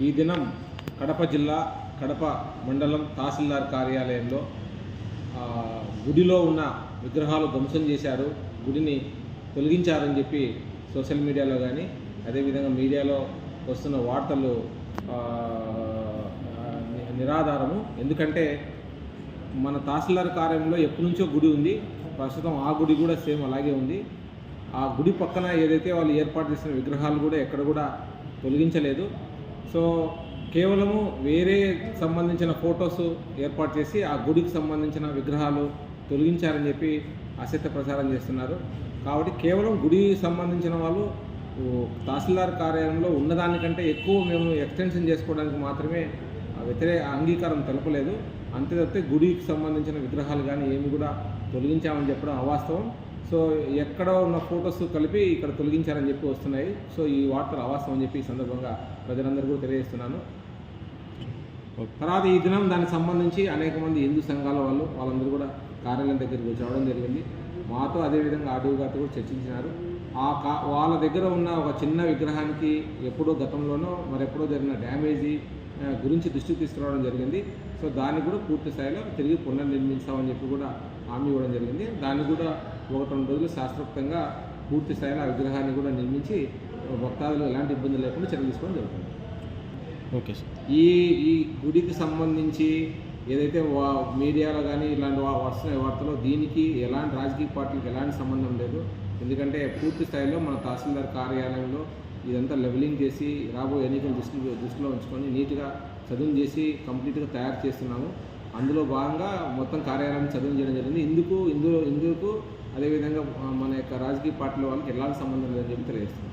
ఈ దినం కడప జిల్లా కడప మండలం తహసీల్దార్ కార్యాలయంలో గుడిలో ఉన్న విగ్రహాలు ధ్వంసం చేశారు. గుడిని తొలగించారని చెప్పి సోషల్ మీడియాలో కానీ అదేవిధంగా మీడియాలో వస్తున్న వార్తలు ని- నిరాధారము. ఎందుకంటే మన తహసీల్దార్ కార్యంలో ఎప్పటి నుంచో గుడి ఉంది. ప్రస్తుతం ఆ గుడి కూడా సేమ్ అలాగే ఉంది. ఆ గుడి పక్కన ఏదైతే వాళ్ళు ఏర్పాటు చేసిన విగ్రహాలు కూడా ఎక్కడ కూడా తొలగించలేదు. సో కేవలము వేరే సంబంధించిన ఫొటోస్ ఏర్పాటు చేసి ఆ గుడికి సంబంధించిన విగ్రహాలు తొలగించారని చెప్పి అసత్య ప్రచారం చేస్తున్నారు. కాబట్టి కేవలం గుడికి సంబంధించిన వాళ్ళు తహసీల్దార్ కార్యాలయంలో ఉన్నదానికంటే ఎక్కువ మేము ఎక్స్టెన్షన్ చేసుకోవడానికి మాత్రమే వ్యతిరేక అంగీకారం తెలపలేదు. అంతే తప్పితే గుడికి సంబంధించిన విగ్రహాలు కానీ ఏమి కూడా తొలగించామని చెప్పడం అవాస్తవం. సో ఎక్కడ ఉన్న ఫొటోస్ కలిపి ఇక్కడ తొలగించారని చెప్పి వస్తున్నాయి. సో ఈ వార్తలు అవాస్తవం అని చెప్పి ఈ సందర్భంగా ప్రజలందరూ కూడా తెలియజేస్తున్నాను. తర్వాత ఈ దినం దానికి సంబంధించి అనేక మంది హిందూ సంఘాల వాళ్ళు వాళ్ళందరూ కూడా కార్యాలయం దగ్గరికి వచ్చి రావడం జరిగింది. మాతో అదేవిధంగా ఆర్డీఓ గారితో కూడా చర్చించినారు. ఆ కా వాళ్ళ దగ్గర ఉన్న ఒక చిన్న విగ్రహానికి ఎప్పుడో గతంలోనో మరెప్పుడో జరిగిన డ్యామేజీ గురించి దృష్టికి తీసుకురావడం జరిగింది. సో దాన్ని కూడా పూర్తి స్థాయిలో తిరిగి పునర్నిర్మిస్తామని చెప్పి కూడా హామీ ఇవ్వడం జరిగింది. దాన్ని కూడా ఒకటి రెండు రోజులు శాస్త్రోక్తంగా పూర్తి స్థాయిలో ఆ విగ్రహాన్ని కూడా నిర్మించి భక్తాదులు ఎలాంటి ఇబ్బంది లేకుండా చర్య తీసుకోవడం జరుగుతుంది. Okay sir. ఈ ఈ గుడికి సంబంధించి ఏదైతే వా మీడియాలో కానీ ఇలాంటి వా- వస్తున్నాయి వార్తలో దీనికి ఎలాంటి రాజకీయ పార్టీలకు ఎలాంటి సంబంధం లేదు. ఎందుకంటే పూర్తి స్థాయిలో మన తహసీల్దార్ కార్యాలయంలో ఇదంతా లెవెలింగ్ చేసి రాబోయే ఎన్నికలు దృష్టిలో దృష్టిలో ఉంచుకొని నీట్గా చదువు చేసి కంప్లీట్గా తయారు చేస్తున్నాము. అందులో భాగంగా మొత్తం కార్యాలయాన్ని చదువు చేయడం జరిగింది. ఇందుకు ఇందులో ఇందుకు అదేవిధంగా మన యొక్క రాజకీయ పార్టీల వాళ్ళకి ఎలాంటి సంబంధం లేదని చెప్పి తెలియజేస్తున్నాం.